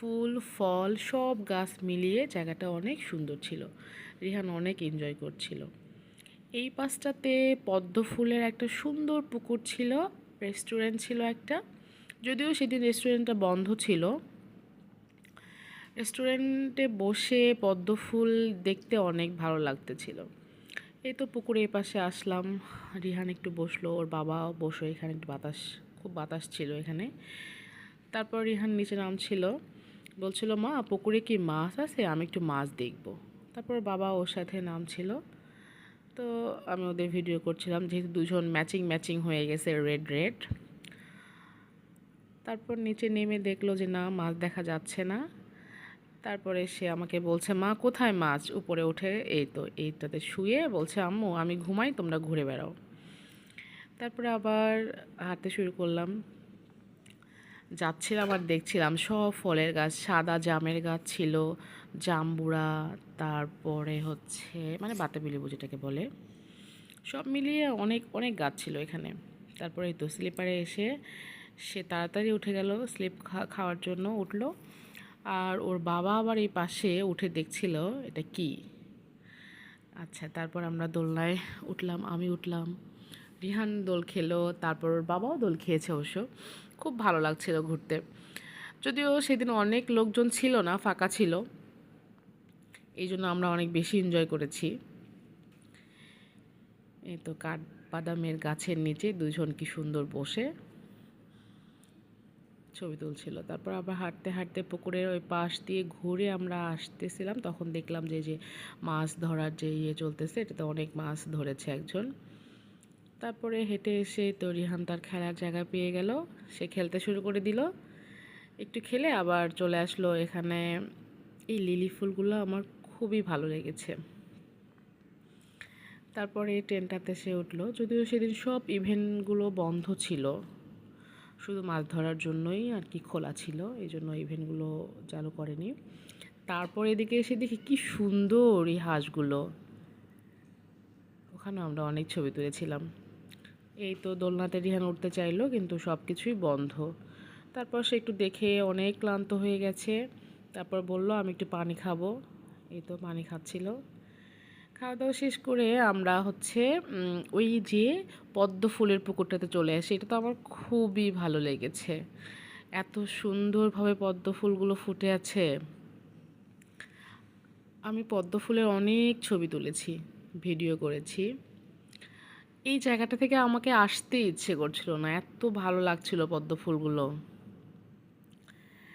ফুল, ফল, সব গাছ মিলিয়ে জায়গাটা অনেক সুন্দর ছিল। রিহান অনেক এনজয় করছিল। এই পাশটাতে পদ্ম ফুলের একটা সুন্দর পুকুর ছিল রেস্টুরেন্ট ছিল একটা। যদিও সেদিন রেস্টুরেন্টটা বন্ধ ছিল। রেস্টুরেন্টে বসে পদ্ম ফুল দেখতে অনেক ভালো লাগতেছিল। এই তো পুকুরে এই পাশে আসলাম। রিহান একটু বসল, ওর বাবাও বসো এখানে একটু বাতাস, খুব বাতাস ছিল এখানে। তারপর রিহান নিচে নামছিল। বলছিল, মা, পুকুরে কি মাছ আছে? আমি একটু মাছ দেখব। তারপর বাবা ওর সাথে নামছিল। তো আমি ওদের ভিডিও করছিলাম, যেহেতু দুজন ম্যাচিং ম্যাচিং হয়ে গেছে রেড রেড তারপর নিচে নেমে দেখল যে, না, মাছ দেখা যাচ্ছে না। তারপরে সে আমাকে বলছে, মা, কোথায় মাছ? উপরে উঠে এই তো, এইটাতে শুয়ে বলছে, আম্মু, আমি ঘুমাই, তোমরা ঘুরে বেড়াও। তারপরে আবার হাঁটতে শুরু করলাম। যাচ্ছিলাম আর দেখছিলাম সব ফলের গাছ, সাদা জামের গাছ ছিল জাম্বুরা তারপরে হচ্ছে মানে বাতাবি লেবু যেটাকে বলে, সব মিলিয়ে অনেক অনেক গাছ ছিল এখানে। তারপরে তো স্লিপারে এসে সে তাড়াতাড়ি উঠে গেল, স্লিপ খাওয়ার জন্য উঠল। আর ওর বাবা আবার এই পাশে উঠে দেখছিল, এটা কি? আচ্ছা তারপর আমরা দোলনায় উঠলাম, আমি উঠলাম। রিহান দোল খেলো, তারপর ওর বাবাও দোল খেয়েছে অবশ্য। খুব ভালো লাগছিল ঘুরতে। যদিও সেদিন অনেক লোকজন ছিল না, ফাঁকা ছিল। এই জন্য আমরা অনেক বেশি এনজয় করেছি। এই তো কাঠ বাদামের গাছের নিচে দুজন কি সুন্দর বসে ছবি তুলছিল। তারপর আবার হাঁটতে হাঁটতে পুকুরের ওই পাশ দিয়ে ঘুরে আমরা আসতেছিলাম, তখন দেখলাম যে যে মাছ ধরার যে ইয়ে চলতেছে, এটাতে অনেক মাছ ধরেছে একজন। তারপরে হেঁটে এসে তো তার খেলার জায়গা পেয়ে গেল। সে খেলতে শুরু করে দিল। একটু খেলে আবার চলে আসলো। এখানে এই লিলি ফুলগুলো আমার খুবই ভালো লেগেছে। তারপরে ট্রেনটাতে সে উঠল। যদিও সেদিন সব ইভেন্টগুলো বন্ধ ছিল। শুধু মাছ ধরার জন্যই আর কি খোলা ছিল। এই জন্য ইভেন্টগুলো চালু করেনি। তারপর এদিকে এসে দেখি কি সুন্দর এই হাঁসগুলো। ওখানে আমরা অনেক ছবি তুলেছিলাম। এই তো দোলনাতে রিহান উঠতে চাইলো, কিন্তু সব কিছুই বন্ধ। তারপর সে একটু দেখে অনেক ক্লান্ত হয়ে গেছে। তারপর বলল, আমি একটু পানি খাব। এই তো পানি খাচ্ছিল। খাওয়া দাওয়া শেষ করে আমরা হচ্ছে ওই যে পদ্ম ফুলের পুকুরটাতে চলে আসি, এটা তো আমার খুবই ভালো লেগেছে। এত সুন্দরভাবে পদ্ম ফুলগুলো ফুটে আছে। আমি পদ্ম ফুলের অনেক ছবি তুলেছি, ভিডিও করেছি। এই জায়গাটা থেকে আমাকে আসতে ইচ্ছে করছিল না। এত ভালো লাগছিল পদ্ম ফুলগুলো।